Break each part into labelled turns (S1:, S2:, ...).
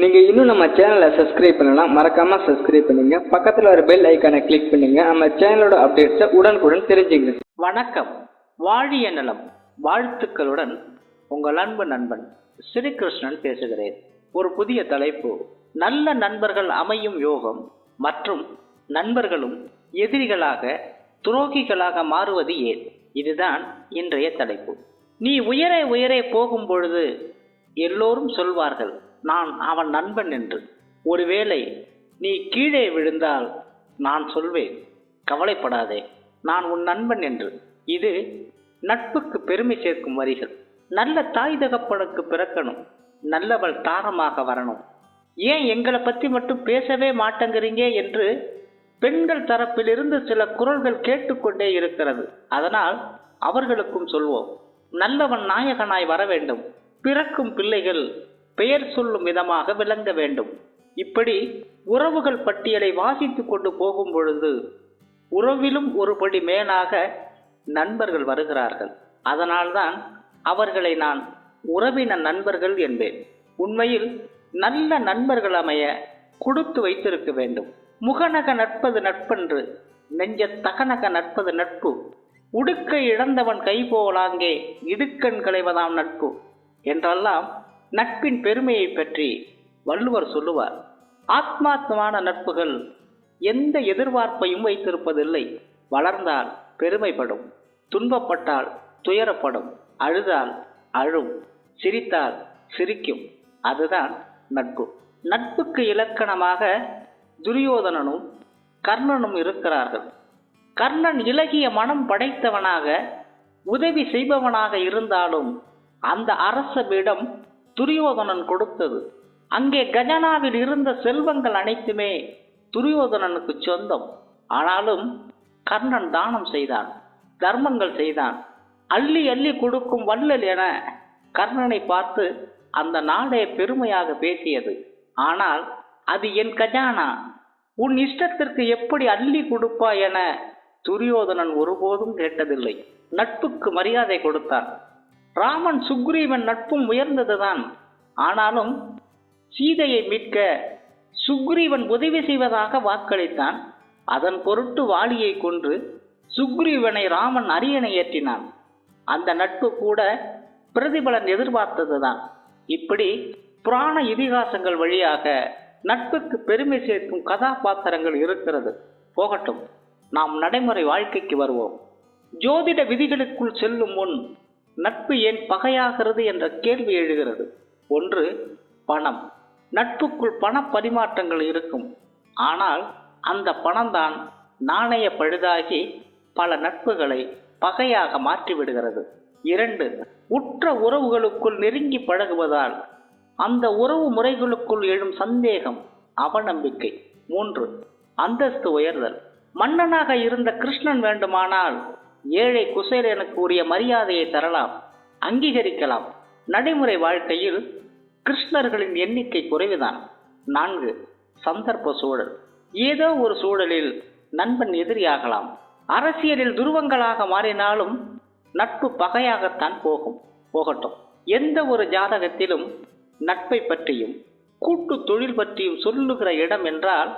S1: நீங்க இன்னும் நம்ம சேனலை சப்ஸ்கிரைப் பண்ணலாம் மறக்காம சப்ஸ்கிரைப் பண்ணுங்க. பக்கத்துல ஒரு பெல் ஐக்கானை கிளிக் பண்ணுங்க. நம்ம சேனலோட அப்டேட்ஸை உடனுக்குடன் தெரிஞ்சுங்க
S2: வணக்கம். வாழிய நலம். வாழ்த்துக்களுடன் உங்கள் அன்பு நண்பன் ஸ்ரீகிருஷ்ணன் பேசுகிறேன். ஒரு புதிய தலைப்பு. நல்ல நண்பர்கள் அமையும் யோகம் மற்றும் நண்பர்களும் எதிரிகளாக துரோகிகளாக மாறுவது ஏன்? இதுதான் இன்றைய தலைப்பு. நீ உயரே உயரே போகும் பொழுது எல்லோரும் சொல்வார்கள் நான் அவன் நண்பன் என்று. ஒருவேளை நீ கீழே விழுந்தால் நான் சொல்வேன் கவலைப்படாதே நான் உன் நண்பன் என்று. இது நட்புக்கு பெருமை சேர்க்கும் வரிகள். நல்ல தாய் தகப்பனுக்கு பிறக்கணும் நல்லவள் தாரமாக வரணும். ஏன் எங்களை பற்றி மட்டும் பேசவே மாட்டேங்கிறீங்க என்று பெண்கள் தரப்பிலிருந்து சில குரல்கள் கேட்டுக்கொண்டே இருக்கிறது. அதனால் அவர்களுக்கும் சொல்வோம் நல்லவன் நாயகனாய் வர வேண்டும். பிறக்கும் பிள்ளைகள் பெயர் சொல்லும் விதமாக விளங்க வேண்டும். இப்படி உறவுகள் பட்டியலை வாசித்து கொண்டு போகும் பொழுது உறவிலும் ஒருபடி மேலாக நண்பர்கள் வருகிறார்கள். அதனால்தான் அவர்களை நான் உறவின நண்பர்கள் என்பேன். உண்மையில் நல்ல நண்பர்கள் அமைய கொடுத்து வைத்திருக்க வேண்டும். முகநக நட்பது நட்பன்று நெஞ்ச தகநக நட்பது நட்பு. உடுக்கை இழந்தவன் கை போலாங்கே இடுக்கண் களைவதாம் நட்பு. என்றெல்லாம் நட்பின் பெருமையை பற்றி வள்ளுவர் சொல்லுவார். ஆத்மாத்மான நட்புகள் எந்த எதிர்பார்ப்பையும் வைத்திருப்பதில்லை. வளர்ந்தால் பெருமைப்படும் துன்பப்பட்டால் துயரப்படும் அழுதால் அழும் சிரித்தால் சிரிக்கும் அதுதான் நட்பு. நட்புக்கு இலக்கணமாக துரியோதனனும் கர்ணனும் இருக்கிறார்கள். கர்ணன் இலகிய மனம் படைத்தவனாக உதவி செய்பவனாக இருந்தாலும் அந்த அரசவிடம் துரியோதனன் கொடுத்தது. அங்கே கஜனாவில் இருந்த செல்வங்கள் அனைத்துமே துரியோதனனுக்கு சொந்தம். ஆனாலும் கர்ணன் தானம் செய்தான் தர்மங்கள் செய்தான். அள்ளி அள்ளி கொடுக்கும் வள்ளல் என கர்ணனை பார்த்து அந்த நாடே பெருமையாக பேசியது. ஆனால் அது என் கஜானா உன் இஷ்டத்திற்கு எப்படி அள்ளி கொடுப்பாய் என துரியோதனன் ஒருபோதும் கேட்டதில்லை. நட்புக்கு மரியாதை கொடுத்தான். ராமன் சுக்ரீவன் நட்பும் உயர்ந்ததுதான். ஆனாலும் சீதையை மீட்க சுக்ரீவன் உதவி செய்வதாக வாக்களித்தான். அதன் பொருட்டு வாலியை கொன்று சுக்ரீவனை ராமன் அரியணை ஏற்றினான். அந்த நட்பு கூட பிரதிபலன் எதிர்பார்த்ததுதான். இப்படி புராண இதிகாசங்கள் வழியாக நட்புக்கு பெருமை சேர்க்கும் கதாபாத்திரங்கள் இருக்கிறது. போகட்டும் நாம் நடைமுறை வாழ்க்கைக்கு வருவோம். ஜோதிட விதிகளுக்குள் செல்லும் முன் நட்பு ஏன் பகையாகிறது என்ற கேள்வி எழுகிறது. ஒன்று பணம். நட்புக்குள் பண பரிமாற்றங்கள் இருக்கும். ஆனால் அந்த பணம்தான் நாணய பழுதாகி பல நட்புகளை பகையாக மாற்றிவிடுகிறது. இரண்டு உற்ற உறவுகளுக்குள் நெருங்கி பழகுவதால் அந்த உறவு முறைகளுக்குள் எழும் சந்தேகம் அவநம்பிக்கை. மூன்று அந்தஸ்து உயர்தல். மன்னனாக இருந்த கிருஷ்ணன் வேண்டுமானால் ஏழை குசேலனுக்கு உரிய மரியாதையை தரலாம் அங்கீகரிக்கலாம். நடைமுறை வாழ்க்கையில் கிருஷ்ணர்களின் எண்ணிக்கை குறைவுதான். நான்கு சந்தர்ப்ப சூழல். ஏதோ ஒரு சூழலில் நண்பன் எதிரியாகலாம் அரசியலில் துருவங்களாக மாறினாலும் நட்பு பகையாகத்தான் போகும் போகட்டும். எந்த ஒரு ஜாதகத்திலும் நட்பை பற்றியும் கூட்டு தொழில் பற்றியும் சொல்லுகிற இடம் என்றால்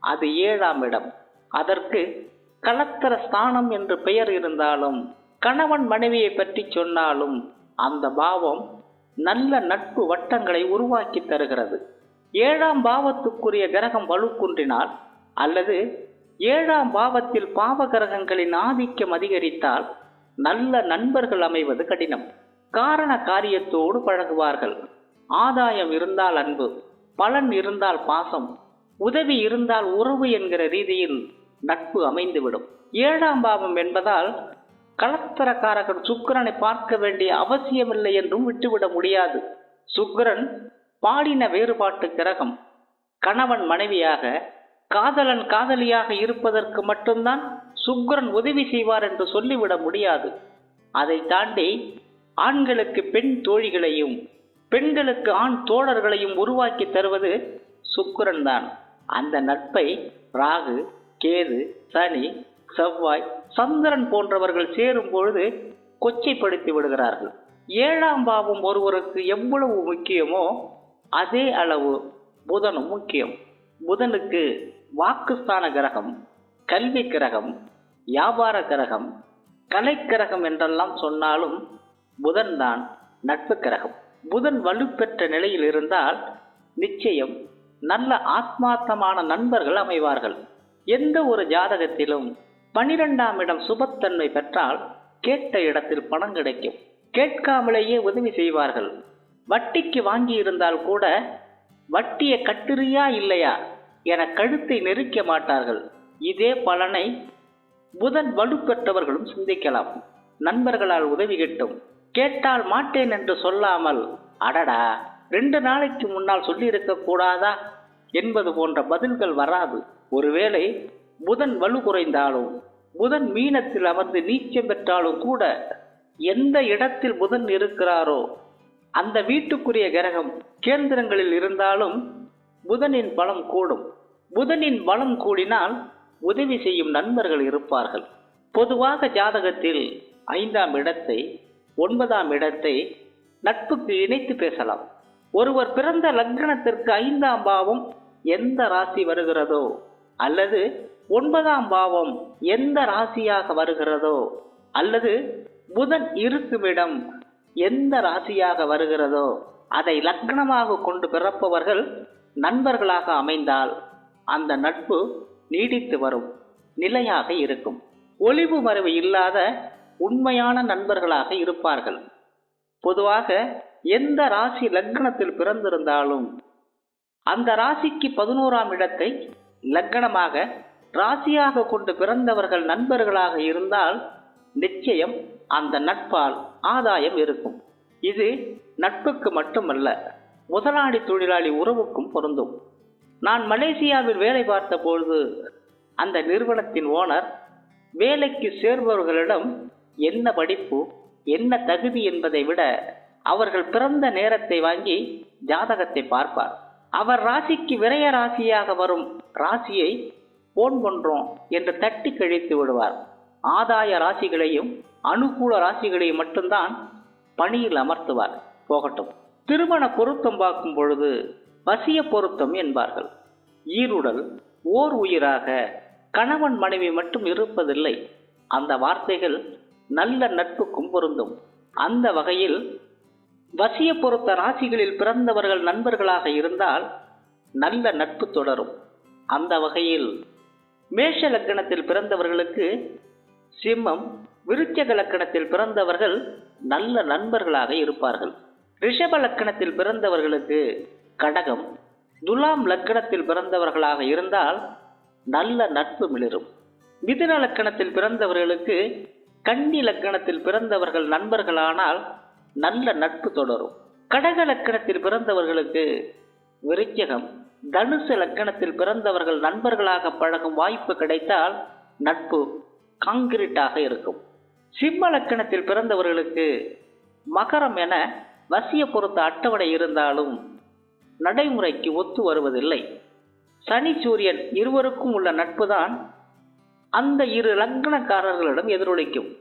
S2: அது ஏழாம் இடம். அதற்கு கலத்தர ஸ்தானம் என்று பெயர் இருந்தாலும் கணவன் மனைவியை பற்றி சொன்னாலும் அந்த பாவம் நல்ல நட்பு வட்டங்களை உருவாக்கி தருகிறது. ஏழாம் பாவத்துக்குரிய கிரகம் வலுக்குன்றினால் அல்லது ஏழாம் பாவத்தில் பாவ கிரகங்களின் ஆதிக்கம் அதிகரித்தால் நல்ல நண்பர்கள் அமைவது கடினம். காரண காரியத்தோடு பழகுவார்கள். ஆதாயம் இருந்தால் அன்பு பலன் இருந்தால் பாசம் உதவி இருந்தால் உறவு என்கிற ரீதியில் நட்பு அமைந்துவிடும். ஏழாம் பாவம் என்பதால் கலத்தரக்காரகன் சுக்கிரனை பார்க்க வேண்டிய அவசியமில்லை என்றும் விட்டுவிட முடியாது. சுக்கிரன் பாலின வேறுபாட்டு கிரகம். கணவன் மனைவியாக காதலன் காதலியாக இருப்பதற்கு மட்டும்தான் சுக்கிரன் உதவி செய்வார் என்று சொல்லிவிட முடியாது. அதை தாண்டி ஆண்களுக்கு பெண் தோழிகளையும் பெண்களுக்கு ஆண் தோழர்களையும் உருவாக்கி தருவது சுக்கரன் தான் அந்த நட்பை ராகு கேது சனி செவ்வாய் சந்திரன் போன்றவர்கள் சேரும் பொழுது கொச்சைப்படுத்தி விடுகிறார்கள். ஏழாம் பாவம் ஒருவருக்கு எவ்வளவு முக்கியமோ அதே அளவு புதனும் முக்கியம். புதனுக்கு வாக்குஸ்தான கிரகம் கல்வி கிரகம் வியாபார கிரகம் கலைக்கிரகம் என்றெல்லாம் சொன்னாலும் புதன் தான் நட்பு கிரகம். புதன் வலுப்பெற்ற நிலையில் இருந்தால் நிச்சயம் நல்ல ஆத்மார்த்தமான நண்பர்கள் அமைவார்கள். எந்த ஒரு ஜாதகத்திலும் பனிரெண்டாம் இடம் சுபத்தன்மை பெற்றால் கேட்ட இடத்தில் பணம் கிடைக்கும். கேட்காமலேயே உதவி செய்வார்கள். வட்டிக்கு வாங்கி இருந்தால் கூட வட்டியை கட்டுறியா இல்லையா என கழுத்தை நெரிக்க மாட்டார்கள். இதே பலனை புதன் வலுப்பெற்றவர்களும் சிந்திக்கலாம். நண்பர்களால் உதவி கிட்டும். கேட்டால் மாட்டேன் என்று சொல்லாமல் அடடா ரெண்டு நாளைக்கு முன்னால் சொல்லியிருக்க கூடாதா என்பது போன்ற பதில்கள் வராது. ஒருவேளை புதன் வலு குறைந்தாலும் புதன் மீனத்தில் அமர்ந்து நீச்சம் பெற்றாலும் கூட எந்த இடத்தில் புதன் இருக்கிறாரோ அந்த வீட்டுக்குரிய கிரகம் கேந்திரங்களில் இருந்தாலும் புதனின் பலம் கூடும். புதனின் பலம் கூடினால் உதவி செய்யும் நண்பர்கள் இருப்பார்கள். பொதுவாக ஜாதகத்தில் ஐந்தாம் இடத்தை ஒன்பதாம் இடத்தை நட்புக்கு இணைத்து பேசலாம். ஒருவர் பிறந்த லக்னத்திற்கு ஐந்தாம் பாவம் எந்த ராசி வருகிறதோ அல்லது ஒன்பதாம் பாவம் எந்த ராசியாக வருகிறதோ அல்லது புதன் இருக்குமிடம் எந்த ராசியாக வருகிறதோ அதை லக்னமாக கொண்டு பிறப்பவர்கள் நண்பர்களாக அமைந்தால் அந்த நட்பு நீடித்து வரும் நிலையாக இருக்கும். ஒளிவு மறைவு இல்லாத உண்மையான நண்பர்களாக இருப்பார்கள். பொதுவாக எந்த ராசி லக்னத்தில் பிறந்திருந்தாலும் அந்த ராசிக்கு பதினோராம் இடத்தை லக்னமாக ராசியாக கொண்டு பிறந்தவர்கள் நண்பர்களாக இருந்தால் நிச்சயம் அந்த நட்பால் ஆதாயம் இருக்கும். இது நட்புக்கு மட்டுமல்ல முதலாளி தொழிலாளி உறவுக்கும் பொருந்தும். நான் மலேசியாவில் வேலை பார்த்த பொழுது அந்த நிறுவனத்தின் ஓனர் வேலைக்கு சேர்பவர்களிடம் என்ன படிப்பு என்ன தகுதி என்பதை விட அவர்கள் பிறந்த நேரத்தை வாங்கி ஜாதகத்தை பார்ப்பார். அவர் ராசிக்கு விரய ராசியாக வரும் ராசியை போன் பண்றோம் என்று தட்டி கழித்து விடுவார். ஆதாய ராசிகளையும் அனுகூல ராசிகளையும் மட்டும்தான் பணியில் அமர்த்துவார். போகட்டும். திருமண பொருத்தம் பார்க்கும் பொழுது வசிய பொருத்தம் என்பார்கள். ஈருடல் ஓர் உயிராக கணவன் மனைவி மட்டும் இருப்பதில்லை. அந்த வார்த்தைகள் நல்ல நட்புக்கும் பொருந்தும். அந்த வகையில் வசிய பொறுத்த ராசிகளில் பிறந்தவர்கள் நண்பர்களாக இருந்தால் நல்ல நட்பு தொடரும். அந்த வகையில் மேஷ லக்கணத்தில் பிறந்தவர்களுக்கு சிம்மம் விருச்சக லக்கணத்தில் பிறந்தவர்கள் நல்ல நண்பர்களாக இருப்பார்கள். ரிஷப லக்கணத்தில் பிறந்தவர்களுக்கு கடகம் துலாம் லக்கணத்தில் பிறந்தவர்களாக இருந்தால் நல்ல நட்பு மிளிரும். மிதுன லக்கணத்தில் பிறந்தவர்களுக்கு கன்னி லக்கணத்தில் பிறந்தவர்கள் நண்பர்களானால் நல்ல நட்பு தொடரும். கடக லக்கணத்தில் பிறந்தவர்களுக்கு விருச்சகம். தனுசு லக்கணத்தில் பிறந்தவர்கள் நண்பர்களாக பழகும் வாய்ப்பு கிடைத்தால் நட்பு காங்கிரீட்டாக இருக்கும். சிம்ம லக்கணத்தில் பிறந்தவர்களுக்கு மகரம் என வசிய பொறுத்த அட்டவணை இருந்தாலும் நடைமுறைக்கு ஒத்து வருவதில்லை. சனி சூரியன் இருவருக்கும் உள்ள நட்புதான் அந்த இரு லக்னக்காரர்களிடம் எதிரொலிக்கும்.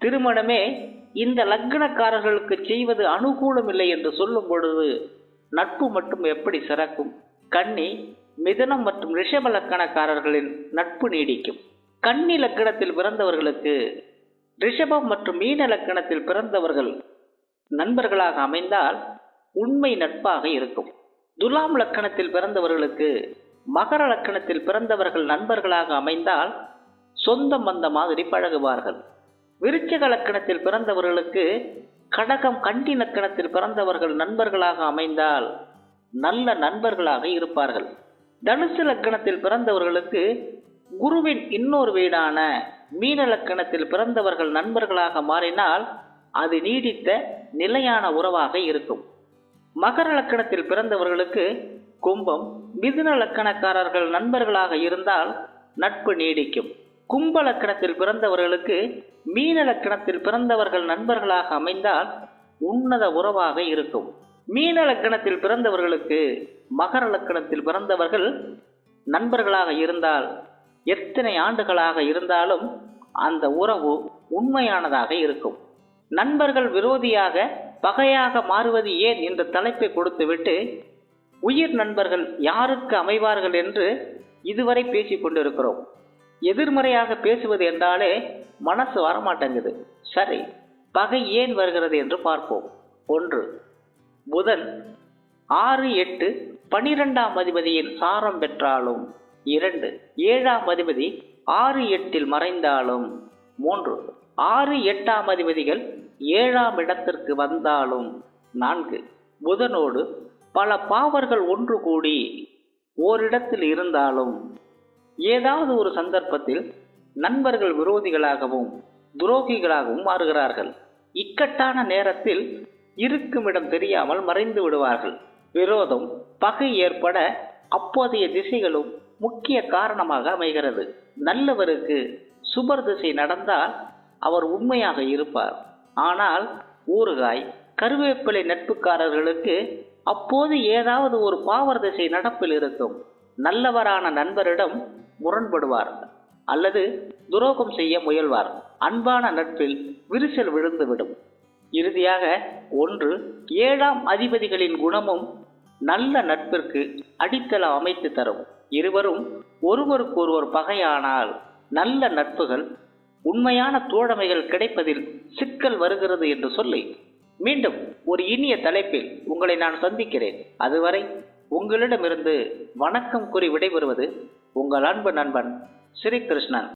S2: திருமணமே இந்த லக்னக்காரர்களுக்கு செய்வது அனுகூலமில்லை என்று சொல்லும் பொழுது நட்பு மட்டும் எப்படி சிறக்கும்? கன்னி மிதனம் மற்றும் ரிஷப லக்கணக்காரர்களின் நட்பு நீடிக்கும். கன்னி லக்கணத்தில் பிறந்தவர்களுக்கு ரிஷபம் மற்றும் மீன லக்கணத்தில் பிறந்தவர்கள் நண்பர்களாக அமைந்தால் உண்மை நட்பாக இருக்கும். துலாம் லக்கணத்தில் பிறந்தவர்களுக்கு மகர லக்கணத்தில் பிறந்தவர்கள் நண்பர்களாக அமைந்தால் சொந்தம் வந்த மாதிரி பழகுவார்கள். விருச்சக லக்கணத்தில் பிறந்தவர்களுக்கு கடகம் கண்டி லக்கணத்தில் பிறந்தவர்கள் நண்பர்களாக அமைந்தால் நல்ல நண்பர்களாக இருப்பார்கள். தனுசு லக்கணத்தில் பிறந்தவர்களுக்கு குருவின் இன்னொரு வீடான மீன லக்கணத்தில் பிறந்தவர்கள் நண்பர்களாக மாறினால் அது நீடித்த நிலையான உறவாக இருக்கும். மகர லக்கணத்தில் பிறந்தவர்களுக்கு கும்பம் மிதுன லக்கணக்காரர்கள் நண்பர்களாக இருந்தால் நட்பு நீடிக்கும். கும்ப லக்கணத்தில் பிறந்தவர்களுக்கு மீன லக்கணத்தில் பிறந்தவர்கள் நண்பர்களாக அமைந்தால் உன்னத உறவாக இருக்கும். மீன லக்கணத்தில் பிறந்தவர்களுக்கு மகர லக்கணத்தில் பிறந்தவர்கள் நண்பர்களாக இருந்தால் எத்தனை ஆண்டுகளாக இருந்தாலும் அந்த உறவு உண்மையானதாக இருக்கும். நண்பர்கள் விரோதியாக பகையாக மாறுவது ஏன் என்ற தலைப்பை கொடுத்துவிட்டு உயிர் நண்பர்கள் யாருக்கு அமைவார்கள் என்று இதுவரை பேசிக் கொண்டிருக்கிறோம். எதிர்மறையாக பேசுவது என்றாலே மனசு வரமாட்டேங்குது. சரி பகை ஏன் வருகிறது என்று பார்ப்போம். ஒன்று புதன் ஆறு எட்டு பனிரெண்டாம் அதிபதியின் சாரம் பெற்றாலும் இரண்டு ஏழாம் அதிபதி ஆறு எட்டில் மறைந்தாலும் மூன்று ஆறு எட்டாம் அதிபதிகள் ஏழாம் இடத்திற்கு வந்தாலும் நான்கு புதனோடு பல பாவர்கள் ஒன்று கூடி ஓரிடத்தில் இருந்தாலும் ஏதாவது ஒரு சந்தர்ப்பத்தில் நண்பர்கள் விரோதிகளாகவும் துரோகிகளாகவும் மாறுகிறார்கள். இக்கட்டான நேரத்தில் இருக்குமிடம் தெரியாமல் மறைந்து விடுவார்கள். விரோதம் பகை ஏற்பட அப்போதைய திசைகளும் முக்கிய காரணமாக அமைகிறது. நல்லவருக்கு சுபர் திசை நடந்தால் அவர் உண்மையாக இருப்பார். ஆனால் ஊறுகாய் கருவேப்பிலை நட்புக்காரர்களுக்கு அப்போது ஏதாவது ஒரு பாவர் திசை நடப்பில் இருக்கும். நல்லவரான நண்பரிடம் முரண்படுவார் அல்லது துரோகம் செய்ய முயல்வார். அன்பான நட்பில் விரிசல் விழுந்துவிடும். இறுதியாக ஒன்று ஏழாம் அதிபதிகளின் குணமும் நல்ல நட்பிற்கு அடித்தளம் அமைத்து தரும். இருவரும் ஒருவருக்கொருவர் பகையானால் நல்ல நட்புகள் உண்மையான தோழமைகள் கிடைப்பதில் சிக்கல் வருகிறது என்று சொல்லி மீண்டும் ஒரு இனிய தலைப்பில் உங்களை நான் சந்திக்கிறேன். அதுவரை உங்களிடமிருந்து வணக்கம் கூறி விடைபெறுவது உங்கள் அன்பு நண்பன் ஸ்ரீகிருஷ்ணன்.